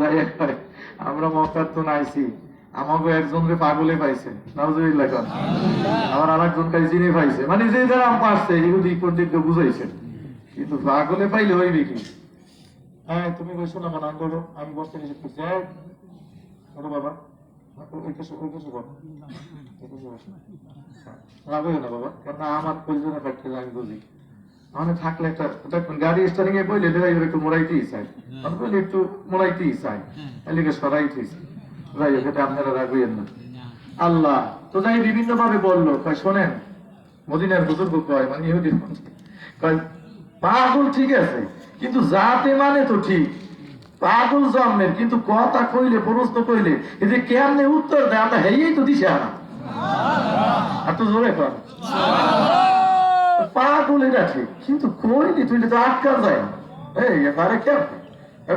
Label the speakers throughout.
Speaker 1: যাই আমরা মক্কার তো নাইছি। আমাকে একজন রে পাগলে পাইছে নাউজুবিল্লাহ কর আমার আর একজন কাছে চিনে পাইছে। মানে যে যারা পারছে এগুলি পণ্ডিত বুঝাইছে কিন্তু পাগলে পাইলে হইবে কি? হ্যাঁ তুমি বসো না মানান করো আমি বসতে নিষেধ করছি হ্যাঁ বাবা। হ্যাঁ, রাগ হইও না আমার আমি বুঝি। মানে থাকলে একটা গাড়ি স্টারিং এ বইলে ড্রাইভার একটু মোড়াইতেই চাই আমি বলি একটু মোড়াইতেই চাই এলিকে চাই যাই হোক এটা আপনারা হইয়েন না। আল্লাহ তো যাই বিভিন্ন ভাবে বলল কয় শোনেন মদিনার বুজুর্গ কয় মানে ইহুদি কয় পাগল ঠিক আছে কিন্তু জাতে মানে তো ঠিক। পাগল জন্মের কিন্তু কথা কইলে প্রশ্ন কইলে এই যে কেমনে উত্তর দেয় আমরা হেয়েই তো দিছে আর তো জোরে কর। কিন্তু কইলি তুইলে তো আটকা যায়। এই, এবারে কেমন?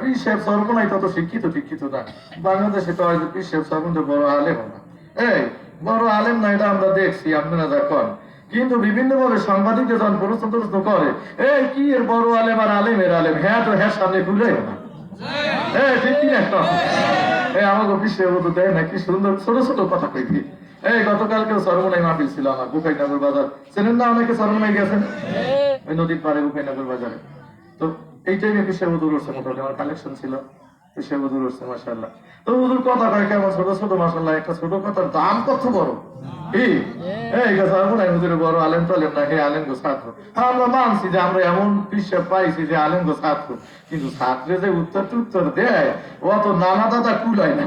Speaker 1: পিসেব সর্বনাই তত শিক্ষিত শিক্ষিত না। বাংলাদেশে তো সর্বন্ত বড় আলেম না। এই, বড় আলেম না এটা আমরা দেখছি, আপনারা দেখুন কিন্তু বিভিন্ন ভাবে সাংবাদিকদের যখন প্রশ্ন প্রশ্ন করে, এই, কি এর বড় আলেম আর আলেমের আলেম? হ্যাঁ তো হ্যাঁ সামনে ভুলে না। এই, ঠিক কি? এই, আমাকে তো দেয় না, কি সুন্দর ছোট ছোট কথা কইবি। এই গতকালকে সর্বনাই মাহফিল ছিল আমার বুকাইনগর বাজার। চেনেন না অনেকে সর্বনাই গেছেন? ওই নদীর পাড়ে বুকাইনগর বাজারে। তো এই টাইমে পিসের মধুর উঠছে? মোটামুটি আমার কালেকশন ছিল। পিসের মধুর উঠছে মাসাল্লাহ তো মধুর কথা কয় কেমন ছোট? ছোট মাসাল্লাহ একটা ছোট কথার দাম কত বড়? এই গেছে আমার বড় আলেম টালেম না হে আলেম গো ছাত্র। আমরা মানছি যে আমরা এমন পিসে পাইছি যে আলেম গো ছাত্র। কিন্তু ছাত্রে যে উত্তর উত্তর দেয় ও তো নানা দাদা কুলায় না।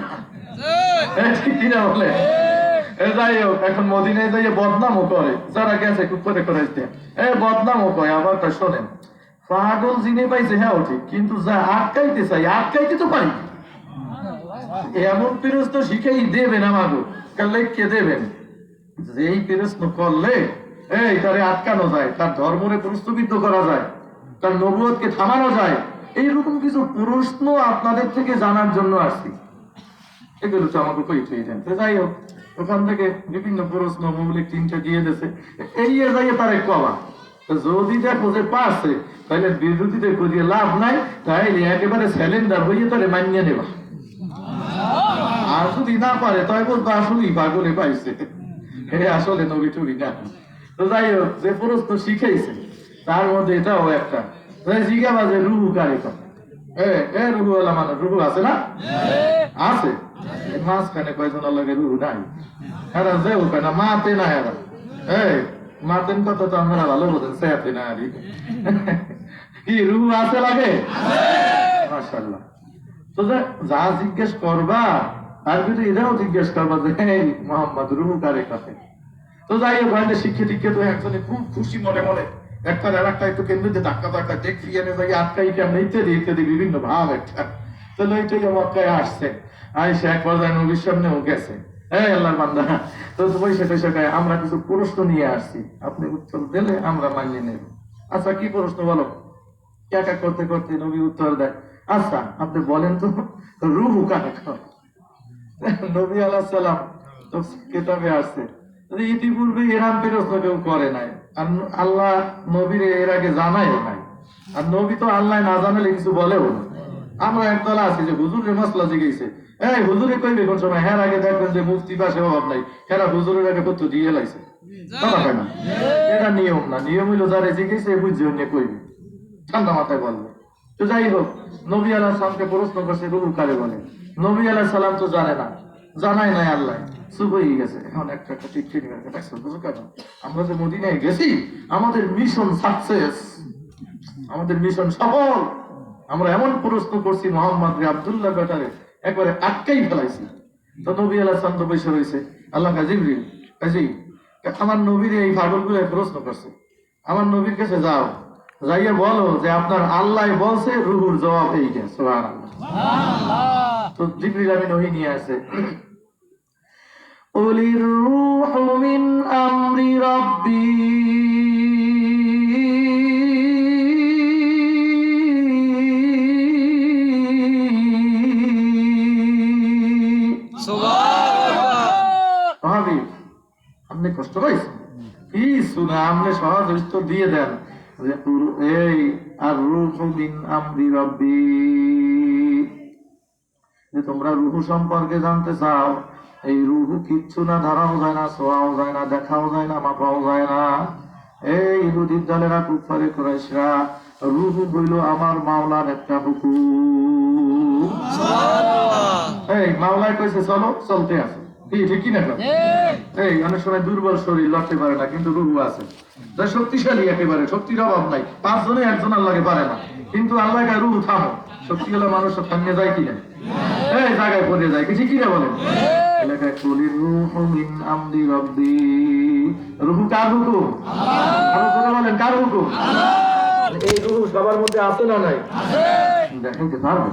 Speaker 1: এই ঠিক কিনা বলে? যাই হোক এখন মদিনায় যাইয়ে বদনামও করে। যারা গেছে, খুব করে করাইতে এ বদনামও তা শোনেন। পাগল জিনে পাইছে হ্যাঁ কিন্তু যা আটকাইতে চাই, আটকাইতে তো পারি। এমন প্রশ্ন শিখেই দেবেন আমাগো কালে কে দেবেন। যেই করলে, এই তারে আটকানো যায়, তার ধর্মরে প্রশ্নবিদ্ধ করা যায়, তার নবুয়তকে থামানো যায়। এইরকম কিছু প্রশ্ন আপনাদের থেকে জানার জন্য আসছি। এগুলো তো আমাকে কই যাই হোক ওখান থেকে বিভিন্ন প্রশ্ন মৌলিক চিন্তা দিয়ে দিয়েছে। এই যাইয়ে তারে কবা তো যদি দেখো যে পারছে তাহলে বিরোধীদের করিয়ে লাভ নাই তাইলে একেবারে স্যালেন্ডার হইয়ে তাহলে মানিয়ে নেবা আর যদি না পারে তাই বলতো আসলেই পাগলে পাইছে। এ আসলে নবী টবি না। তো যাই হোক যে প্রশ্ন শিখেছে তার মধ্যে এটাও একটা। জিজ্ঞাসা যে রুহু কারে কয়? এ এ রুহু আলা মানে রুহু আছে না? আছে। এই মাঝখানে কয়জন লাগে রুহু নাই যে উপায় না, মাতে না এরা। এই, মাতেন কত তো আমরা ভালো বোঝেন সেতে না আরি কি রুহু আছে লাগে? জিজ্ঞেস করবা তার ভিতরে এটাও জিজ্ঞেস করবা যে এই মোহাম্মদ, রুহু কারে কাছে? তো যাই হোক বাইরে শিক্ষে টিক্ষে তো একজনে খুব খুশি মনে মনে একটা আর একটা একটু কেন্দ্রিতে ধাক্কা ধাক্কা দেখি এনে যাই আটকাই কেমন ইত্যাদি ইত্যাদি বিভিন্ন ভাব একটা। তো লইটাই মক্কায় আসছে। আইসে এক পর্যায়ে নবীর সামনেও গেছে। আমরা কিছু প্রশ্ন নিয়ে আসছি। আপনি উত্তর দিলে আমরা মানিয়ে নেব। আচ্ছা কি প্রশ্ন বলো? এক এক করতে করতে নবী উত্তর দেয় আচ্ছা আপনি বলেন তো, রুহু কাকে? নবী আলাহ সালাম তো কেতাবে আসছে। ইতিপূর্বে এরাম প্রশ্ন কেউ করে নাই, আর আল্লাহ নবীর এর আগে জানাইও নাই, আর নবী তো আল্লাহ না জানালে কিছু বলেও না। আমরা একদল আছি যে হুজুরের মশলা জিগেছে এই হুজুরে কইবে কোন সময় আগে দেখবেন যে মুফতি পাশে অভাব নাই হেরা হুজুরের আগে কত দিয়ে লাইছে। না এটা নিয়ম না নিয়ম হইল যারা জিগেছে বুঝছে অন্য কইবে। ঠান্ডা মাথায় বলবে। তো যাই হোক নবী আলাহ সালামকে প্রশ্ন করছে রুহু কারে বলে? নবী আলাহ সালাম তো জানে না জানাই নাই আল্লাহ। চুপ হয়ে গেছে। এখন একটা একটা ঠিক ঠিক আমরা যে মদিনায় গেছি আমাদের মিশন সাকসেস আমাদের মিশন সফল। আমরা এমন প্রশ্ন করছি মোহাম্মদ আবদুল্লাহ বেটারে একবারে আটকাই ফেলাইছি। তো নবী সালাম তো বসে রয়েছে। আল্লাহ কাজিবরিল কাজী আমার নবীর এই পাগলগুলো প্রশ্ন করছে। আমার নবীর কাছে যাও যাইয়ে বলো যে আপনার আল্লাহ বলছে রুহুর জবাব এই তো জিবরিল আমিন ওহি নিয়ে আসে। উলির রূহু মিন আমরি রাব্বি। কষ্ট পাইছেন কি শুনে আপনি সহজ উত্তর দিয়ে দেন। যে এই আর রুহু মিন আমরি রাব্বি। যে তোমরা রুহু সম্পর্কে জানতে চাও এই রুহু কিচ্ছু না ধরাও যায় না ছোঁয়াও যায় না দেখাও যায় না মাপাও যায় না। এই ইহুদির দলেরা কুফারে কুরাইশরা রুহু হইল আমার মাওলার একটা হুকুম। এই মাওলায় কইছে চলো চলতে কি ঠিক না এই! অনেক সময় দুর্বল শরীর লড়তে পারে না কিন্তু রুহু আছে। যা শক্তিশালী একেবারে শক্তির অভাব নাই। পাঁচজনে একজন আল্লাহকে পারে না। কিন্তু আল্লাহ গায়ে রুহু থামো। শক্তি হলে মানুষ থামিয়ে যায় কিনা? এই জায়গায় পড়ে যায়। কিছু কিনা বলেন? এলাকায় কুলির রুহু মিন আমদি রব্বি। রুহু কার হুকুম? আরও জোরে বলেন কার হুকুম? এই রুহু সবার মধ্যে আছে না নাই? দেখাইতে পারবে?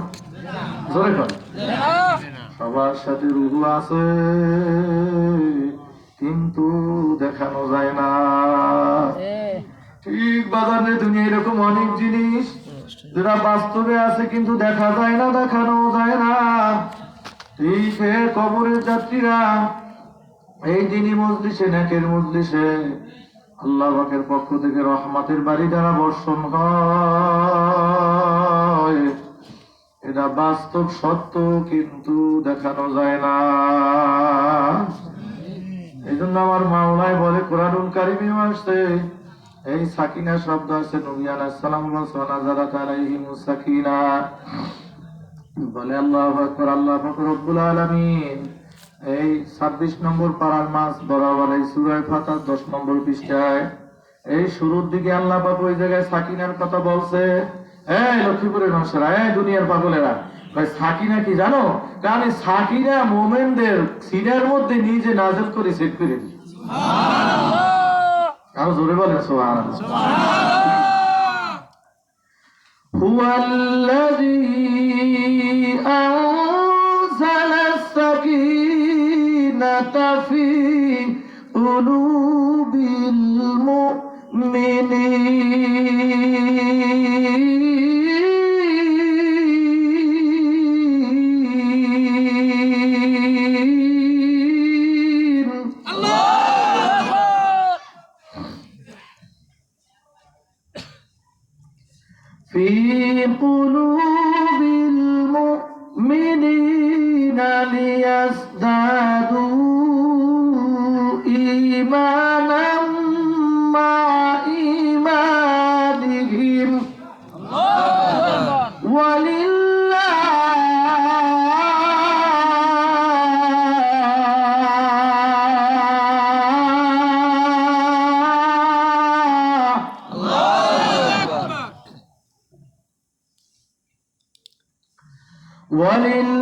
Speaker 1: জোরে কর। সবার সাথে রুহু আছে কিন্তু দেখানো যায় না। ঠিক বাজারে দুনিয়া এরকম অনেক জিনিস যেটা বাস্তবে আছে কিন্তু দেখা যায় না দেখানো যায় না। ঠিক কবরের যাত্রীরা এই দিনই মজলিসে নেকের মজলিসে আল্লাহ পাকের পক্ষ থেকে রহমাতের বাড়ি দ্বারা বর্ষণ হয় এটা বাস্তব সত্য, কিন্তু দেখানো যায় না। এই জন্য আমার মাওলায় বলে, কোরআনুল কারিমে আসছে। এই সাকিনা শব্দ আছে বলে, আল্লাহ আকবার, আল্লাহ রব্বুল এই 26 নম্বর পারার মাস বরাবর এই সূরা ফাতিহা 10 নম্বর পৃষ্ঠায়। এই শুরুর দিকে আল্লাহ ওই জায়গায় সাকিনার কথা বলছে। এই লক্ষ্মীপুরের মানুষেরা এই দুনিয়ার পাগলেরা ভাই সাকিনা কি জানো কারণ এই সাকিনা মোমেনদের সিনার মধ্যে নিজে নাজল করে সেট করে দিই আরো জোরে বলেন সুবহানাল্লাহ هو الذي أنزل السكينة في قلوب المؤمنين إيمانا مع إيمانهم ولله ولله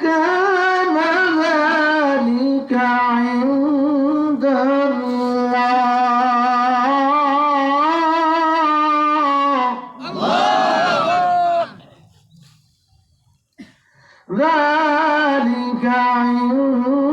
Speaker 1: وكان ذلك عند الله. ذلك عند